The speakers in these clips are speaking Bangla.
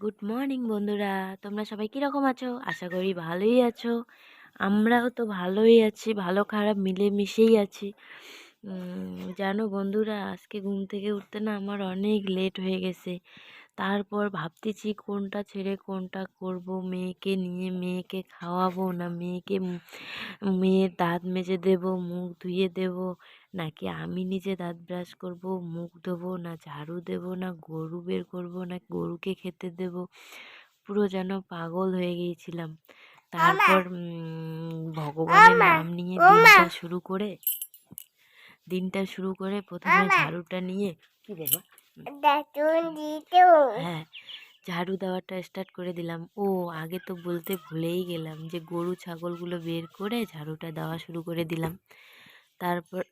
গুড মর্নিং বন্ধুরা। তোমরা সবাই কীরকম আছো? আশা করি ভালোই আছো। আমরাও তো ভালোই আছি, ভালো খারাপ মিলেমিশেই আছি। জানো বন্ধুরা, আজকে ঘুম থেকে উঠতে না আমার অনেক লেট হয়ে গেছে। তারপর ভাবতেছি কোনটা ছেড়ে কোনটা করব, মেয়েকে নিয়ে মেয়েকে খাওয়াবো না, মেয়েকে মেয়ের দাঁত মেজে দেব, মুখ ধুয়ে দেব। নাকি আমি নিজে দাঁত ব্রাশ করব মুখ ধোবো না ঝাড়ু দেব না গরু বের করব না গরুকে খেতে দেব? পুরো যেন পাগল হয়ে গিয়েছিলাম। তারপর ভগবানের নাম নিয়ে দিনটা শুরু করে দিনটা শুরু করে প্রথমে ঝাড়ুটা নিয়ে কি বাবা হ্যাঁ ঝাড়ু দেওয়াটা স্টার্ট করে দিলাম। ও আগে তো বলতে ভুলেই গেলাম যে গরু ছাগলগুলো বের করে ঝাড়ুটা দেওয়া শুরু করে দিলাম। তারপর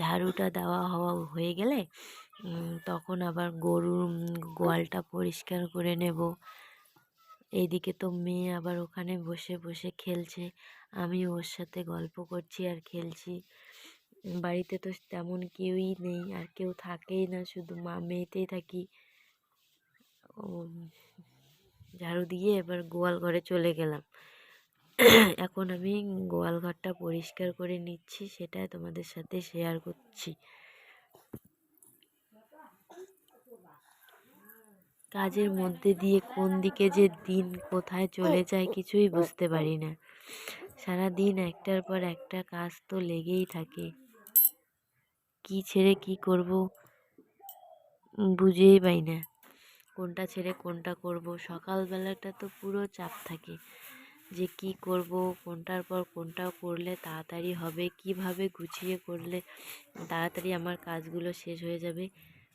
ঝাড়ুটা দেওয়া হওয়া হয়ে গেলে তখন আবার গরুর গোয়ালটা পরিষ্কার করে নেব। এইদিকে তো মেয়ে আবার ওখানে বসে বসে খেলছে। আমি ওর সাথে গল্প করছি আর খেলছি। বাড়িতে তো তেমন কেউই নেই, আর কেউ থাকেই না, শুধু মা মেয়েতেই থাকি। ও ঝাড়ু দিয়ে এবার গোয়াল ঘরে চলে গেলাম। এখন আমি গোয়াল ঘরটা পরিষ্কার করে নিচ্ছি, সেটা তোমাদের সাথে শেয়ার করছি। কাজের মধ্যে দিয়ে কোন দিকে যে দিন কোথায় চলে যায় কিছুই বুঝতে পারি না। সারা দিন একটার পর একটা কাজ তো লেগেই থাকে। কি ছেড়ে কি করব বুঝেই পাই না। কোনটা ছেড়ে কোনটা করব? সকালবেলাটা তো পুরো চাপ থাকে। যে কি করব, কোনটার পর কোনটা করলে তাড়াতাড়ি হবে, কীভাবে গুছিয়ে করলে তাড়াতাড়ি আমার কাজগুলো শেষ হয়ে যাবে।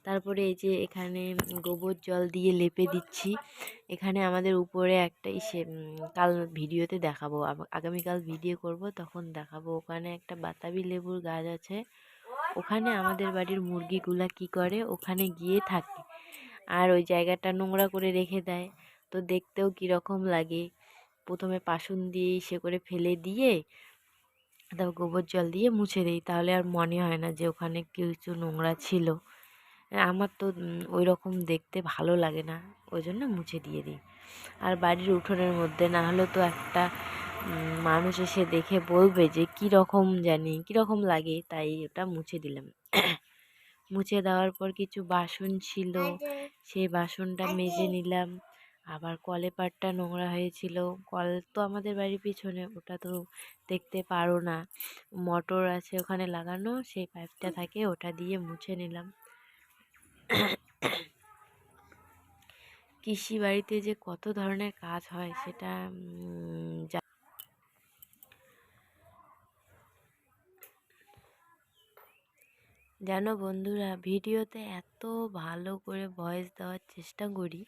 তারপরে এই যে এখানে গোবর জল দিয়ে লেপে দিচ্ছি। এখানে আমাদের উপরে একটা ইসে কাল ভিডিওতে দেখাবো। আগামীকাল ভিডিও করব, তখন দেখাবো। ওখানে একটা বাতাবি লেবুর গাছ আছে। ওখানে আমাদের বাড়ির মুরগিগুলা কি করে? ওখানে গিয়ে থাকে। আর ওই জায়গাটা নোংরা করে রেখে দেয়। তো দেখতেও কীরকম লাগে। প্রথমে পাসুন দিয়ে সে করে ফেলে দিয়ে তারপর গোবর জল দিয়ে মুছে দিই। তাহলে আর মনে হয় না যে ওখানে কিছু নোংরা ছিল। আমার তো ওই রকম দেখতে ভালো লাগে না। ওই জন্য মুছে দিয়ে দিই। আর বাড়ির উঠোনের মধ্যে না হলে তো একটা মানুষ এসে দেখে বলবে যে কী রকম জানি কী রকম লাগে। তাই ওটা মুছে দিলাম। মুছে দেওয়ার পর কিছু বাসন ছিল। সেই বাসনটা মেজে নিলাম। আবার কলে পাটটা নোংরা হয়েছিল। কল তো আমাদের বাড়ির পিছনে, ওটা তো দেখতে পারো না। মোটর আছে ওখানে লাগানো, সেই পাইপটা থাকে, ওটা দিয়ে মুছে নিলাম। কৃষি বাড়িতে যে কত ধরনের কাজ হয়, সেটা জানো বন্ধুরা, ভিডিওতে এত ভালো করে ভয়েস দেওয়ার চেষ্টা করি।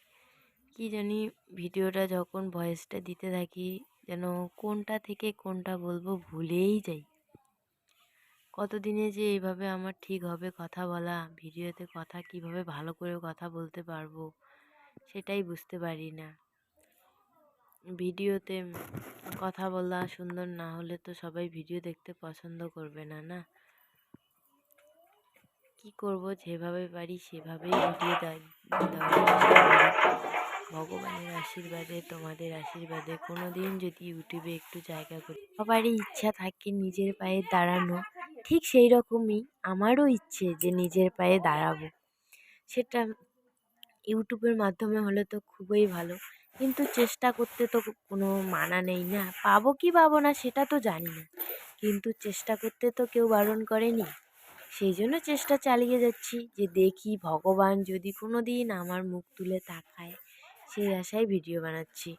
কি জানি ভিডিওটা যখন ভয়েসটা দিতে থাকি, যেন কোনটা থেকে কোনটা বলব ভুলেই যাই। কতদিনে যে এইভাবে আমার ঠিক হবে কথা বলা, ভিডিওতে কথা কীভাবে ভালো করে কথা বলতে পারব, সেটাই বুঝতে পারি না। ভিডিওতে কথা বলা সুন্দর না হলে তো সবাই ভিডিও দেখতে পছন্দ করবে না না? কি করব যেভাবে পারি সেভাবেই ভিডিও করি। ভগবানের আশীর্বাদে, তোমাদের আশীর্বাদে কোনো দিন যদি ইউটিউবে একটু জায়গা করি। সবারই ইচ্ছা থাকে নিজের পায়ে দাঁড়ানো। ঠিক সেই রকমই আমারও ইচ্ছে যে নিজের পায়ে দাঁড়াবো। সেটা ইউটিউবের মাধ্যমে হলে তো খুবই ভালো। কিন্তু চেষ্টা করতে তো কোনো মানা নেই না। পাবো কি পাবো না সেটা তো জানি না। কিন্তু চেষ্টা করতে তো কেউ বারণ করেনি। সেই জন্য চেষ্টা চালিয়ে যাচ্ছি যে দেখি ভগবান যদি কোনো দিন আমার মুখ তুলে তাকায়। সেই আশায় ভিডিও বানাচ্ছি।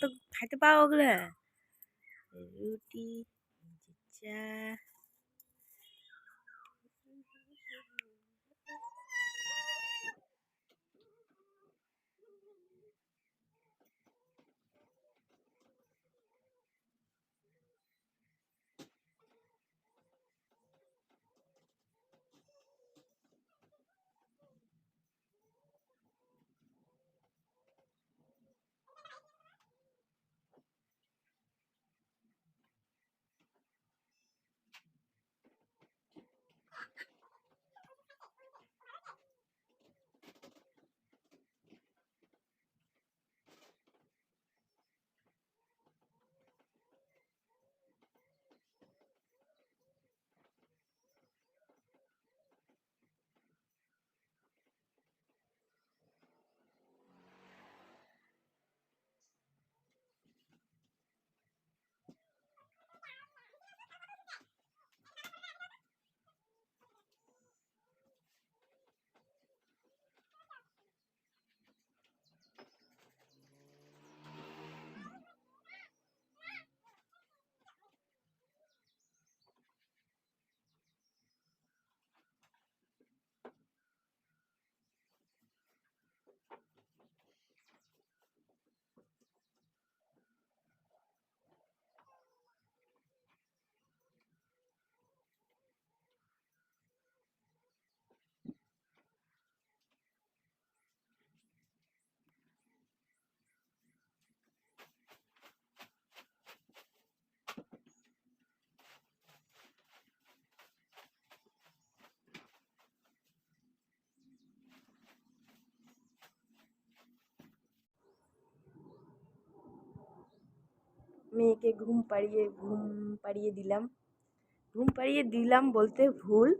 তো খাইতে পাও ওগুলো? রুটি চা মেয়েকে ঘুম পাড়িয়ে ঘুম পাড়িয়ে দিলাম। ঘুম পাড়িয়ে দিলাম বলতে ভুল।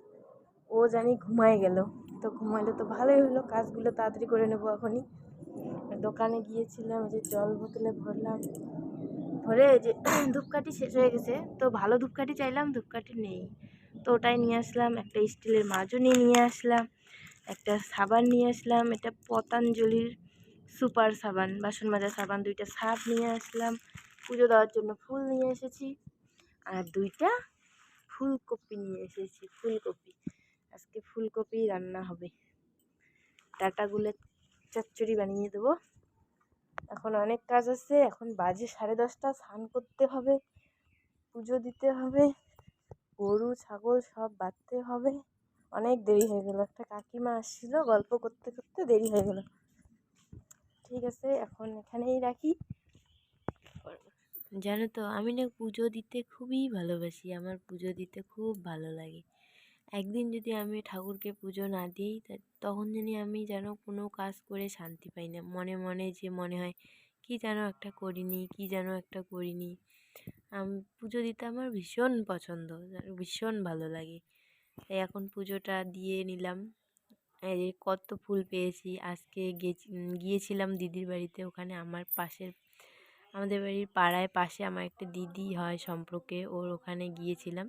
ও জানি ঘুমায় গেল। তো ঘুমাইলে তো ভালোই হলো, কাজগুলো তাড়াতাড়ি করে নেব এখনই। দোকানে গিয়েছিলাম যে জল বোতলে ভরলাম। ভরে যে ধূপকাঠি শেষ হয়ে গেছে। তো ভালো ধূপকাঠি চাইলাম, ধূপকাঠি নেই। তো ওটাই নিয়ে আসলাম, একটা স্টিলের মাজনি নিয়ে আসলাম, একটা সাবান নিয়ে আসলাম এটা পতঞ্জলির সুপার সাবান, বাসন মাজা সাবান দুইটা সাপ নিয়ে আসলাম। পুজো দেওয়ার জন্য ফুল নিয়ে এসেছি। আর দুইটা ফুলকপি নিয়ে এসেছি, ফুলকপি। আজকে ফুলকপি রান্না হবে। ডাটাগুলো চচ্চড়ি বানিয়ে দেবো। এখন অনেক কাজ আছে, এখন বাজে সাড়ে দশটা, স্নান করতে হবে, পুজো দিতে হবে, গরু, ছাগল সব বাঁধতে হবে। অনেক দেরি হয়ে গেল, একটা কাকিমা আসছিল, গল্প করতে করতে দেরি হয়ে গেল। ঠিক আছে, এখন এখানেই রাখি। জানো তো, আমি না পুজো দিতে খুবই ভালোবাসি, আমার পুজো দিতে খুব ভালো লাগে। একদিন যদি আমি ঠাকুরকে পুজো না দিই তখন জানি আমি যেন কোনো কাজ করে শান্তি পাই না। মনে মনে যে মনে হয়, কী যেন একটা করিনি, কী যেন একটা করিনি। আমি, পুজো দিতে আমার ভীষণ পছন্দ ভীষণ ভালো লাগে। তাই এখন পুজোটা দিয়ে নিলাম। কত ফুল পেয়েছি, আজকে গিয়েছিলাম দিদির বাড়িতে, ওখানে আমার পাশের আমাদের বাড়ির পাড়ায় পাশে আমার একটা দিদি হয় সম্পর্কে ওর ওখানে গিয়েছিলাম।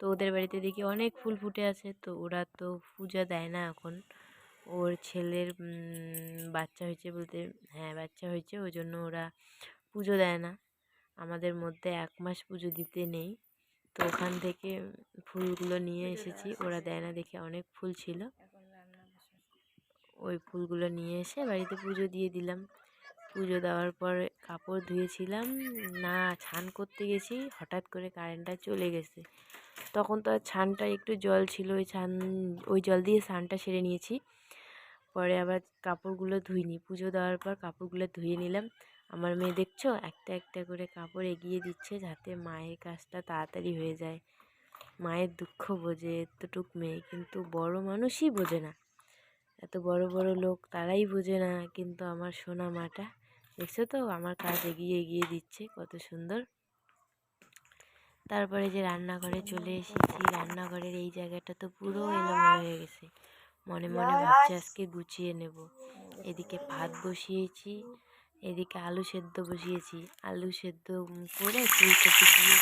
তো ওদের বাড়িতে দেখি অনেক ফুল ফুটে আছে তো ওরা তো পূজা দেয় না এখন। ওর ছেলের বাচ্চা হয়েছে বলতে হ্যাঁ বাচ্চা হয়েছে ওই জন্য ওরা পুজো দেয় না। আমাদের মধ্যে এক মাস পুজো দিতে নেই। তো ওখান থেকে ফুলগুলো নিয়ে এসেছি ওরা দেয় না দেখে অনেক ফুল ছিল। ওই ফুলগুলো নিয়ে এসে বাড়িতে পুজো দিয়ে দিলাম। পুজো দেওয়ার পর কাপড় ধুয়েছিলাম, না, ছান করতে গেছি, হঠাৎ করে কারেন্টটা চলে গেছে। তখন তো আর ছানটা একটু জল ছিল, ওই ছান, ওই জল দিয়ে ছানটা সেরে নিয়েছি। পরে আবার কাপড়গুলো ধুইনি। পুজো দেওয়ার পর কাপড়গুলো ধুয়ে নিলাম। আমার মেয়ে, দেখছ? একটা একটা করে কাপড় এগিয়ে দিচ্ছে যাতে মায়ের কাজটা তাড়াতাড়ি হয়ে যায়। মায়ের দুঃখ বোঝে, এতটুক মেয়ে, কিন্তু বড় মানুষই বোঝে না। এত বড় বড় লোক তারাই বোঝে না, কিন্তু আমার সোনা মাটা। দেখছ তো আমার কাজ এগিয়ে এগিয়ে দিচ্ছে, কত সুন্দর। তারপরে যে রান্নাঘরে চলে এসেছি, রান্নাঘরের এই জায়গাটা তো পুরো এলোমেলো হয়ে গেছে। মনে মনে ভাবছি আজকে গুছিয়ে নেব। এদিকে ভাত বসিয়েছি, এদিকে আলু সেদ্ধ বসিয়েছি। আলু সেদ্ধ করে ফুলকপি দিয়ে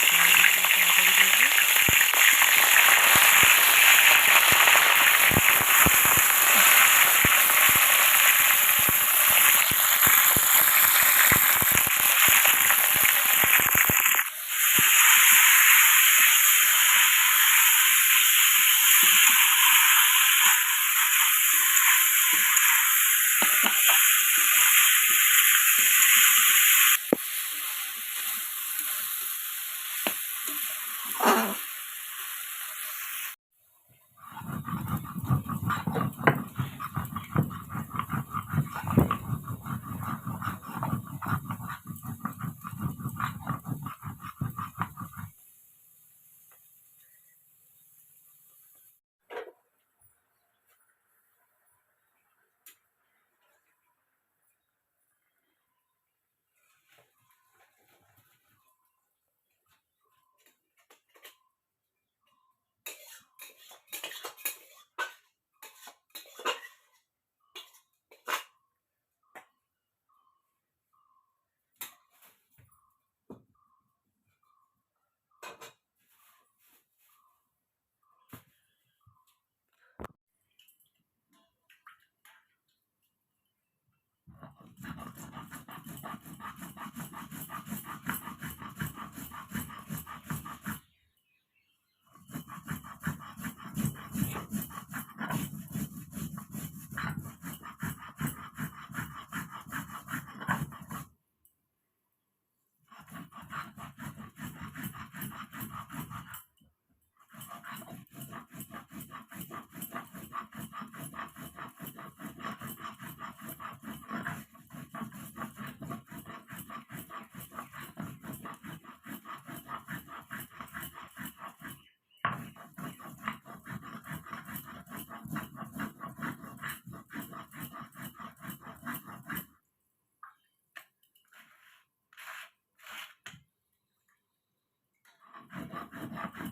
Thank you.